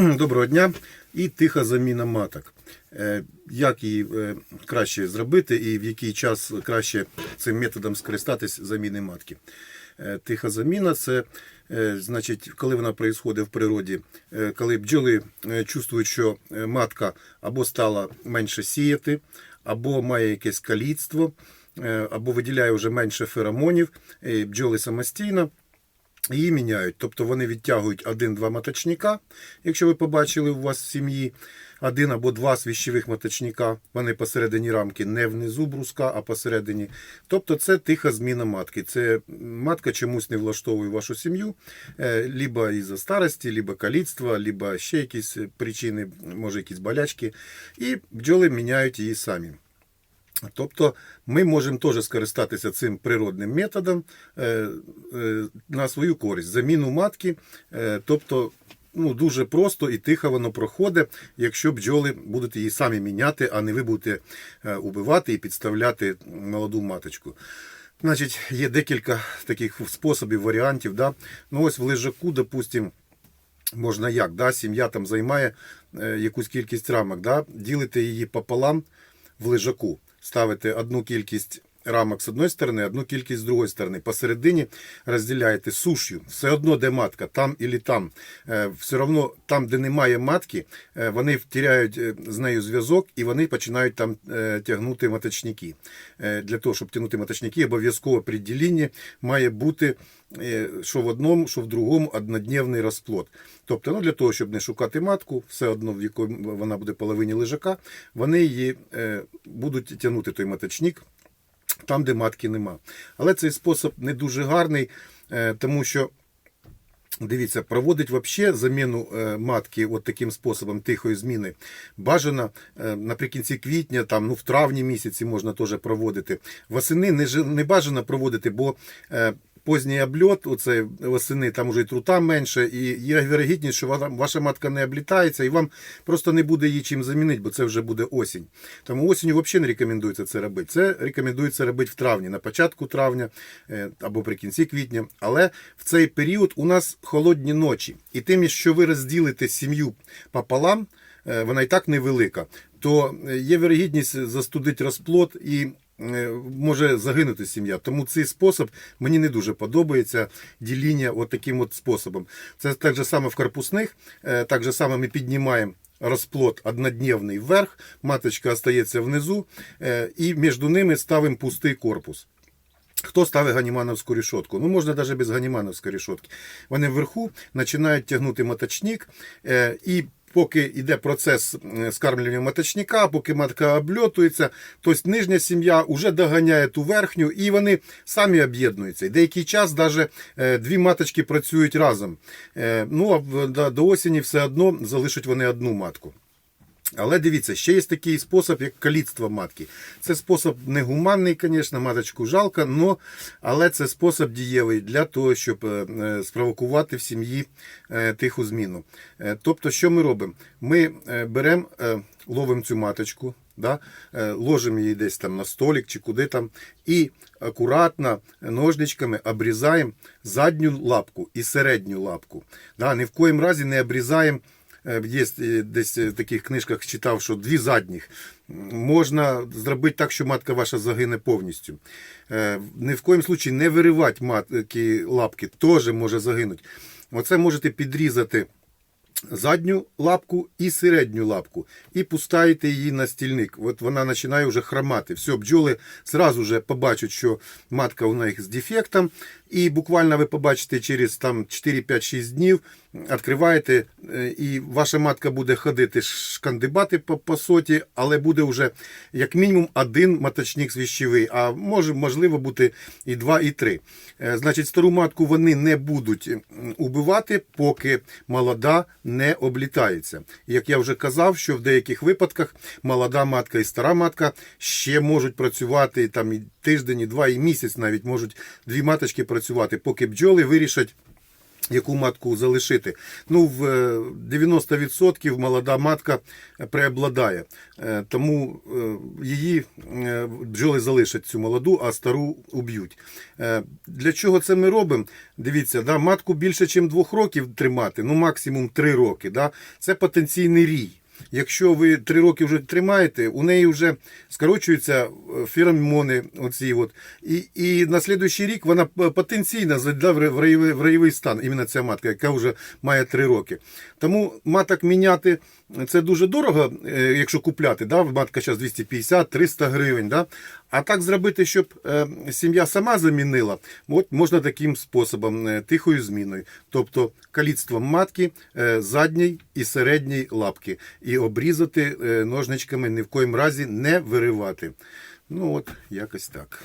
Доброго дня і тиха заміна маток. Е, Як її е, краще зробити і в який час краще цим методом скористатись заміни матки? Е, Тиха заміна це значить, коли вона відбувається в природі, коли бджоли чувствують, що матка або стала менше сіяти, або має якесь каліцтво, або виділяє вже менше феромонів, і бджоли самостійно її міняють. Тобто вони відтягують один-два маточника. Якщо ви побачили у вас в сім'ї один або два свіщових маточника, вони посередині рамки, не внизу бруска, а посередині. Тобто це тиха зміна матки. Це матка чомусь не влаштовує вашу сім'ю, е, либо із-за старості, либо каліцтва, либо ще якісь причини, може якісь болячки. І бджоли міняють її самі. Тобто ми можемо теж скористатися цим природним методом е, е, на свою користь. Заміну матки, е, тобто ну, дуже просто і тихо воно проходить, якщо бджоли будуть її самі міняти, а не ви будете убивати і підставляти молоду маточку. Значить, є декілька таких способів, варіантів. Да? Ну, ось в лежаку, допустимо, можна як, да? сім'я там займає якусь кількість рамок, да? ділите її пополам в лежаку, ставите одну кількість рамок з одної сторони, одну кількість з другої сторони. Посередині розділяєте сушю. Все одно, де матка, там і там. Е, Все одно там, де немає матки, е, вони втіряють е, з нею зв'язок і вони починають там тягнути маточники. Для того, щоб тягнути маточники, обов'язково при ділінні має бути що в одному, що в другому однодневний розплод. Тобто, ну, для того, щоб не шукати матку, все одно в якій вона буде половині лежака, вони її будуть тягнути той маточник там, де матки нема. Але цей спосіб не дуже гарний, е, тому що. Дивіться, проводить вообще заміну е, матки от таким способом тихої зміни. Бажано е, наприкінці квітня, там, ну, в травні місяці можна теж проводити. Восени не, не бажано проводити, бо поздній обльот, оце восени, там уже і трута менше, і є вірогідність, що ваша, матка не облітається, і вам просто не буде її чим замінити, бо це вже буде осінь. Тому осінню взагалі не рекомендується це робити. Це рекомендується робити в травні, на початку травня е, або при кінці квітня. Але в цей період у нас холодні ночі. І тим, що ви розділите сім'ю пополам, е, вона і так невелика, то е, є вірогідність застудити розплод і може загинути сім'я. Тому цей спосіб мені не дуже подобається діління от таким от способом. Це так же саме в корпусних, е, так же саме ми піднімаємо. Розплод однодневний вверх, маточка остається внизу, е, і між ними ставимо пустий корпус. Хто ставить ганімановську рішотку? Ну, можна навіть без ганімановської рішотки. Вони вверху починають тягнути маточник, е, і поки йде процес е, скармлювання маточника, поки матка обльотується, тобто нижня сім'я вже доганяє ту верхню, і вони самі об'єднуються. І деякий час навіть дві маточки працюють разом. Е, Ну, а до осені все одно залишать вони одну матку. Але дивіться, ще є такий спосіб, як каліцтво матки. Це спосіб негуманний, звісно, маточку жалко, но, але це спосіб дієвий для того, щоб е, е, спровокувати в сім'ї е, тиху зміну. Тобто, що ми робимо? Ми беремо, ловимо цю маточку, да, ложимо її десь там на столик чи куди там, і акуратно ножничками обрізаємо задню лапку і середню лапку. Да, ні в коїм разі не обрізаємо. Е, Є е, десь в таких книжках читав, що дві задніх можна зробити так, що матка ваша загине повністю. Е, Ні в коїм случаї не виривати матки лапки, теж може загинути. Оце можете підрізати задню лапку і середню лапку, і пускаєте її на стільник. От вона починає вже хромати. Все, бджоли зразу же побачать, що матка у них з дефектом, і буквально ви побачите через там 4-5-6 днів, відкриваєте, е, і ваша матка буде ходити шкандибати по, по соті, але буде вже як мінімум один маточник свіщовий, а може, можливо бути і два, і три. Е, Значить, стару матку вони не будуть убивати, поки молода не облітається. Як я вже казав, що в деяких випадках молода матка і стара матка ще можуть працювати там і тиждень, і два, і місяць навіть можуть дві маточки працювати, поки бджоли вирішать яку матку залишити. Ну, в е, 90% молода матка преобладає. Е, Тому е, її е, бджоли залишать цю молоду, а стару уб'ють. Е, Для чого це ми робимо? Дивіться, да, матку більше, ніж двох років тримати, ну максимум три роки. Да, це потенційний рій. Якщо ви три роки вже тримаєте, у неї вже скорочуються е, феромони, оці от, і, і на слідуючий рік вона потенційно зайде в ра- в райовий, в райовий стан, іменно ця матка, яка вже має три роки. Тому маток міняти це дуже дорого, е, якщо купляти. Да? Матка зараз 250-300 гривень. Да? А так зробити, щоб е, сім'я сама замінила, от можна таким способом, е, тихою зміною. Тобто каліцтвом матки задній і середній лапки. І обрізати е, ножничками ні в коїм разі не виривати. Ну от, якось так.